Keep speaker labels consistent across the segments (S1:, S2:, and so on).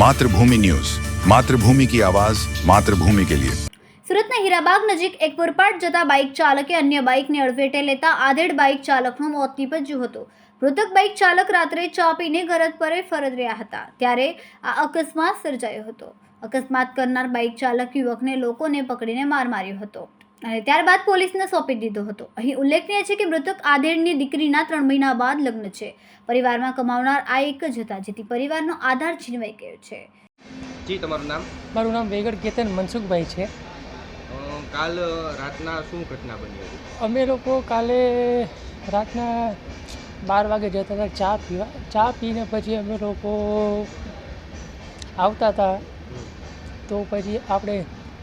S1: Mathrubhumi news. Mathrubhumi કી આવાજ, માતૃભૂમિ કે લિયે.
S2: સુરતના હીરાબાગ નજીક એક પુરપાટ જતા બાઇક ચાલકે અન્ય બાઇકને અડફેટે લેતા આધેડ બાઇક ચાલકનું મોત નીપજ્યું હતું. મૃતક બાઇક ચાલક રાત્રે ચા પીને ઘર પર ફરજ રહ્યા હતા, ત્યારે આ અકસ્માત સર્જાયો હતો. અકસ્માત કરનાર બાઇક ચાલક યુવકને લોકોને પકડીને માર માર્યો હતો. અને ત્યારબાદ પોલીસને સોંપી દીધો હતો. અહીં ઉલ્લેખનીય છે કે મૃતક આધેડની દીકરીના ત્રણ મહિના બાદ લગ્ન છે. પરિવારમાં કમાવનાર આ એક જ હતા જેથી પરિવારનો આધાર છીનવાઈ ગયો છે.
S3: જી તમારું નામ?
S4: મારું નામ વેગડ કેતન મનસુખભાઈ છે.
S3: કાલ રાતના શું ઘટના બની હતી?
S4: અમે લોકો કાલે રાતના બાર વાગે જતા હતા ચા પીવા ચા પીને પછી અમે લોકો આવતા હતા. તો પછી આપણે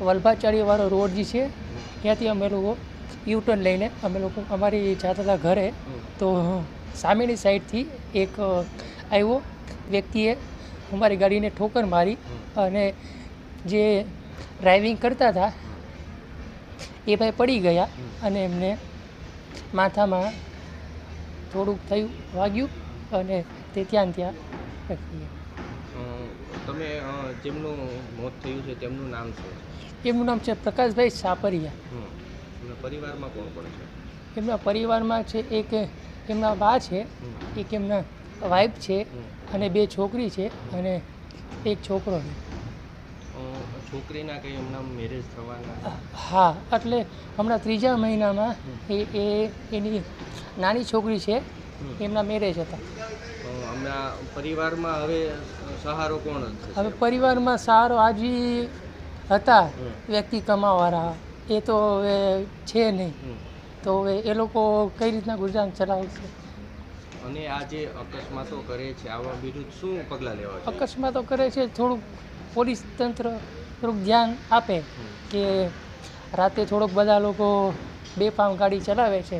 S4: વલભાચારીવાળો રોડ જે છે ત્યાંથી અમે લોકો યુટર્ન લઈને અમે લોકો અમારી જાતા હતા ઘરે તો સામેની સાઈડથી એક આવ્યો વ્યક્તિએ અમારી ગાડીને ઠોકર મારી અને જે ડ્રાઇવિંગ કરતા હતા એ ભાઈ પડી ગયા અને એમને માથામાં થોડુંક થયું, વાગ્યું અને તે ત્યાં ત્યાં
S3: તમે જેમનું મોત થયું છે તેમનું નામ શું છે
S4: એમનું નામ છે પ્રકાશભાઈ સાપરિયા.
S3: પરિવારમાં કોણ કોણ છે
S4: એમના પરિવારમાં છે એક એમના બા છે. એક એમના વાઈફ છે અને બે છોકરી છે અને એક છોકરો છે
S3: છોકરીના કંઈ એમના મેરેજ થવાના
S4: હા એટલે હમણાં ત્રીજા મહિનામાં એ એ એની નાની છોકરી છે. એમના મેરેજ હતા.
S3: હમણાં પરિવારમાં હવે સહારો કોણ
S4: હવે પરિવારમાં સહારો આજી હતા વ્યક્તિ કમાવાળા એ તો હવે છે નહીં. તો હવે એ લોકો કઈ રીતના ગુજરાન ચલાવશે?
S3: અને આ જે અકસ્માતો કરે છે આવા વિરુદ્ધ શું પગલાં લેવા
S4: અકસ્માતો કરે છે થોડુંક પોલીસ તંત્ર થોડુંક ધ્યાન આપે કે રાતે થોડોક બધા લોકો બેફામ ગાડી ચલાવે છે.